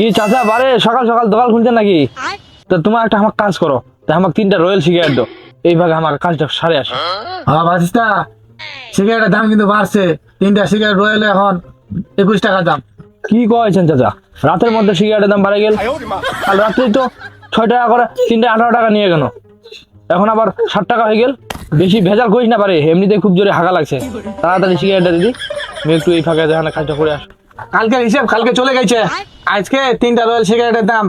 কি চাচা বারে সকাল সকাল দোকান খুলছেন নাকি? তো তোমার একটা আমার কাজ করো। তা আমাকে তিনটা রয়্যাল সিগারেট দাও। এইভাবে আমার কাজটা সারে আসে। হ্যাঁ বাসিস্তা সিগারেটের দাম কিন্তু বাড়ছে। তিনটা সিগারেট রয়েলে এখন একুশ টাকা দাম। কি কয়েছেন চাচা? রাতের মধ্যে সিগারেটের দাম বাড়ে গেল। কাল রাত্রে তো ছয় টাকা করে তিনটে আঠারো টাকা নিয়ে গেল। এখন আবার ষাট টাকা হয়ে গেল। বেশি ভেজাল করিস না পারে। এমনিতে খুব জোরে হাগা লাগছে। তাড়াতাড়ি সিগারেটটা দিদি। আমি একটু এই ফাঁকে যেখানে কাজটা করে আস। কালকের হিসাব কালকে চলে গেছে। আজকে তিনটা রয়্যাল সিগারেটের দাম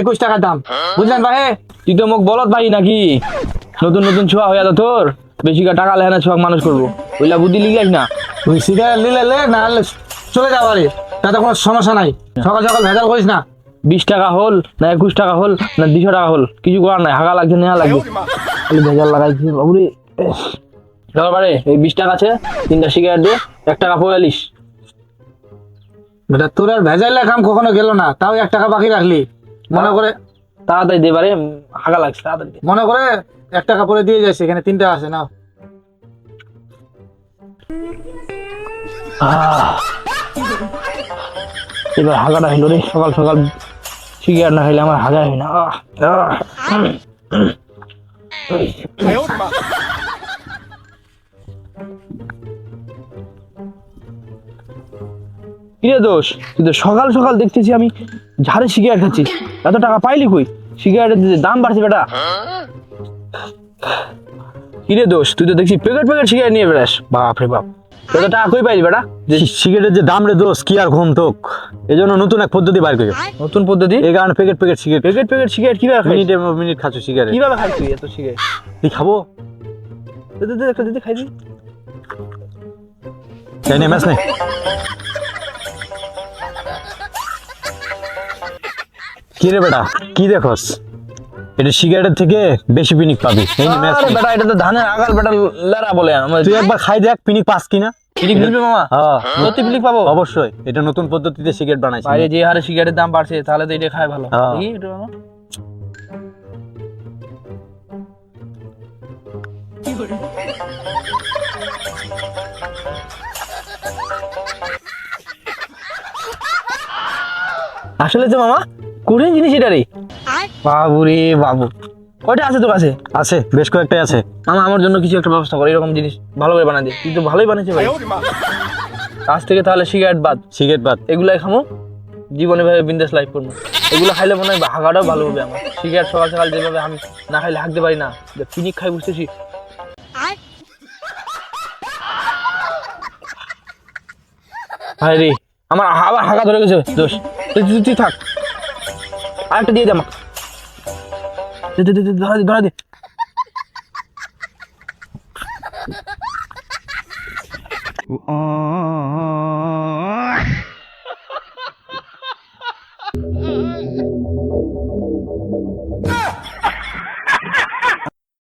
একুশ টাকা দাম। বুঝলেন ভাই? তুই তো মুখ বলত ভাই নাকি? নতুন নতুন ছোঁয়া হয়ে যাতো তোর। বেশি টাকা লেহানা ছোঁয়া মানুষ করব। ওইলা বুদ্ধি লিগাইস না? তুই সিগারেট নিলে লে না হলে চলে যাও বাড়ি। তাতে কোনো সমস্যা নাই। সকাল সকাল ভেজাল করিস না। বিশ টাকা হল না একুশ টাকা হল না দুশো টাকা হল কিছু করার নাই। হাগা লাগছে নেওয়া লাগবে খালি ভেজাল লাগাইছি বাবুরে। ধর এই বিশ টাকা আছে তিনটা সিগারেট দিয়ে এক টাকা পঁয়াল্লিশ বেটা তোর আর ভেজালের কাম কখনো গেল না তাও এক টাকা বাকি রাখলি মনে করে তাড়াতাড়ি দে বারে হাগা লাগছে তাড়াতাড়ি দে। মনে করে এক টাকা পরে দিয়ে যাচ্ছে এখানে তিনটা আছে না আহ। এবার হাগাটা হইল রে সকাল সকাল সিগারেট না খাইলে আমার হাগা হয় না আহ, আহ। কিরে দোষ? তুই তো সকাল সকাল দেখতেছি আমি ঝাড়ে সিগারেট খাচ্ছি এত টাকা পাইলি কই? সিগারেটের দাম বাড়ছে বেটা। কিরে দোষ? তুই তো দেখছি প্যাকেট প্যাকেট সিগারেট নিয়ে বেড়াস। বাপ। রে বাপ এত টাকা কই পাইলি বেটা? যে সিগারেটের যে দাম রে দোষ কি আর ঘুম তোক? এই জন্য নতুন এক পদ্ধতি বার করে নতুন পদ্ধতি? এই কারণে packet packet cigarette packet packet cigarette কীভাবে খাই মিনিটে মিনিট খাচ্ছ সিগারেট। কীভাবে খাই তুই এত সিগারেট? তুই খাব। দে দে, দে একটা দিদি খাই দিই ম্যাচ নেই কি রে বেটা কি দেখোস? এটা সিগারেটের থেকে বেশি পিনিক পাবি। এই নে আরে বেটা এটা তো ধানের আগাল বেটা লেরা বলে। আমার তুই একবার খাই দেখ পিনিক পাস কিনা। পিলিক মিলবে মামা? হ্যাঁ। সত্যি পিলিক পাবো? অবশ্যই। এটা নতুন পদ্ধতিতে সিগারেট বানাইছি। বাইরে যে হারে সিগারেটের দাম বাড়ছে তাহলে তো এটা খায় ভালো। হ্যাঁ। দেখি একটু মামা। আসলে তো মামা কঠিন জিনিস এটা রে। বাবু রে বাবু। কয়টা আছে তোর কাছে? আছে বেশ কয়েকটাই আছে। মামা আমার জন্য কিছু একটা ব্যবস্থা কর এরকম জিনিস ভালো করে বানা দে তুই তো ভালোই বানিয়েছে ভাই। আজ থেকে তাহলে সিগারেট বাদ। সিগারেট বাদ। এগুলাই খামো জীবনে ভাবে বিন্দাস লাইফ করব। এগুলো খাইলে মনে হয় হাগাটাও ভালো হবে আমার। সিগারেট সকাল সকাল যেভাবে আমি না খাইলে হাঁকতে পারি না। যে পিনিক খাই বুঝতেছি। ভাই রে আমার আবার হাগা ধরে গেছে। দোষ। তুই থাক। আরেকটা দিয়ে দে আমাকে দে দে দে দে, ধরা দে ধরা দে